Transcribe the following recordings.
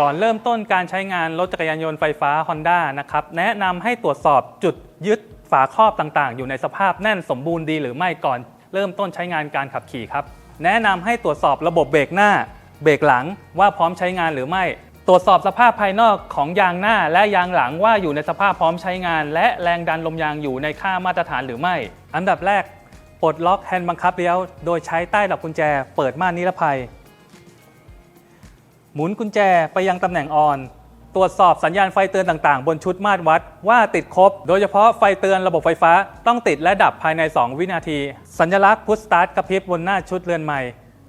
ก่อนเริ่มต้นการใช้งานรถจักรยานยนต์ไฟฟ้า Honda นะครับแนะนำให้ตรวจสอบจุดยึดฝาครอบต่างๆ อยู่ในสภาพแน่นสมบูรณ์ดีหรือไม่ก่อนเริ่มต้นใช้งานการขับขี่ครับ แนะนำให้ตรวจสอบระบบเบรกหน้า เบรกหลังว่าพร้อมใช้งานหรือไม่ ตรวจสอบสภาพภายนอกของยางหน้าและยางหลังว่าอยู่ในสภาพพร้อมใช้งาน และแรงดันลมยางอยู่ในค่ามาตรฐานหรือไม่ อันดับแรกปลดล็อกแฮนด์บังคับเลี้ยว โดยใช้ใต้ดอกกุญแจ เปิดม่านนิรภัย หมุนกุญแจไปยังตำแหน่งออน ตรวจสอบสัญญาณไฟเตือนต่างๆ บนชุดมาตรวัดว่าติดครบ โดยเฉพาะไฟเตือนระบบไฟฟ้าต้องติดและดับภายใน 2 วินาที สัญลักษณ์พุชสตาร์ทกระพริบบนหน้าชุดเรือนใหม่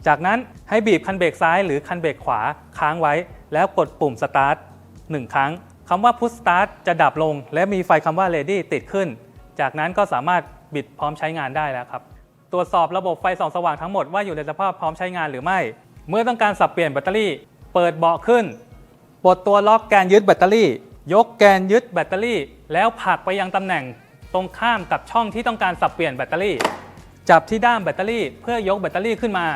จากนั้นให้บีบคันเบรกซ้ายหรือคันเบรกขวาค้างไว้ แล้วกดปุ่มสตาร์ทหนึ่งครั้งคำว่าพุชสตาร์ทจะดับลง และมีไฟคำว่า ready ติดขึ้น จากนั้นก็สามารถบิดพร้อมใช้งานได้แล้วครับ ตรวจสอบระบบไฟส่องสว่างทั้งหมดว่าอยู่ในสภาพพร้อมใช้งานหรือไม่ เมื่อต้องการสับเปลี่ยนแบตเตอรี่ เปิดเบาะขึ้นปลดตัวล็อกแกนยึดแบตเตอรี่ ยกแกนยึดแบตเตอรี่ แล้วผลักไปยังตำแหน่งตรงข้ามกับช่องที่ต้องการสับเปลี่ยนแบตเตอรี่ จับที่ด้ามแบตเตอรี่ เพื่อยกแบตเตอรี่ขึ้นมา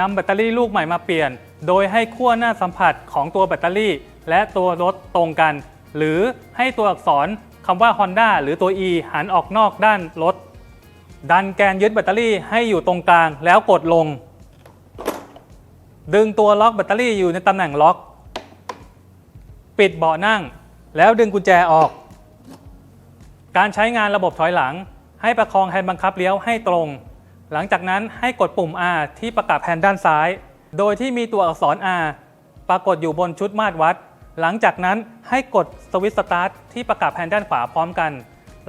นำแบตเตอรี่ลูกใหม่มาเปลี่ยน โดยให้ขั้วหน้าสัมผัสของตัวแบตเตอรี่ และตัวรถตรงกัน หรือให้ตัวอักษรคำว่า Honda หรือตัว E หันออกนอกด้านรถ ดันแกนยึดแบตเตอรี่ให้อยู่ตรงกลางแล้วกดลง ดึงตัวล็อกแบตเตอรี่อยู่ในตำแหน่งล็อก ปิดเบาะนั่ง แล้วดึงกุญแจออก การใช้งานระบบถอยหลัง ให้ประคองแฮนด์บังคับเลี้ยวให้ตรง หลังจากนั้นให้กดปุ่ม R ที่ประกับแฮนด์ด้านซ้าย โดยที่มีตัวอักษร R ปรากฏอยู่บนชุดมาตรวัด หลังจากนั้นให้กดสวิตช์สตาร์ทที่ประกับแฮนด์ด้านขวาพร้อมกัน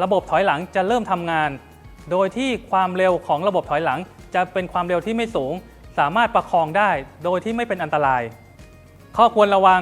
ระบบถอยหลังจะเริ่มทำงาน โดยที่ความเร็วของระบบถอยหลังจะเป็นความเร็วที่ไม่สูง สามารถประคองได้โดยที่ไม่เป็นอันตราย ข้อควรระวัง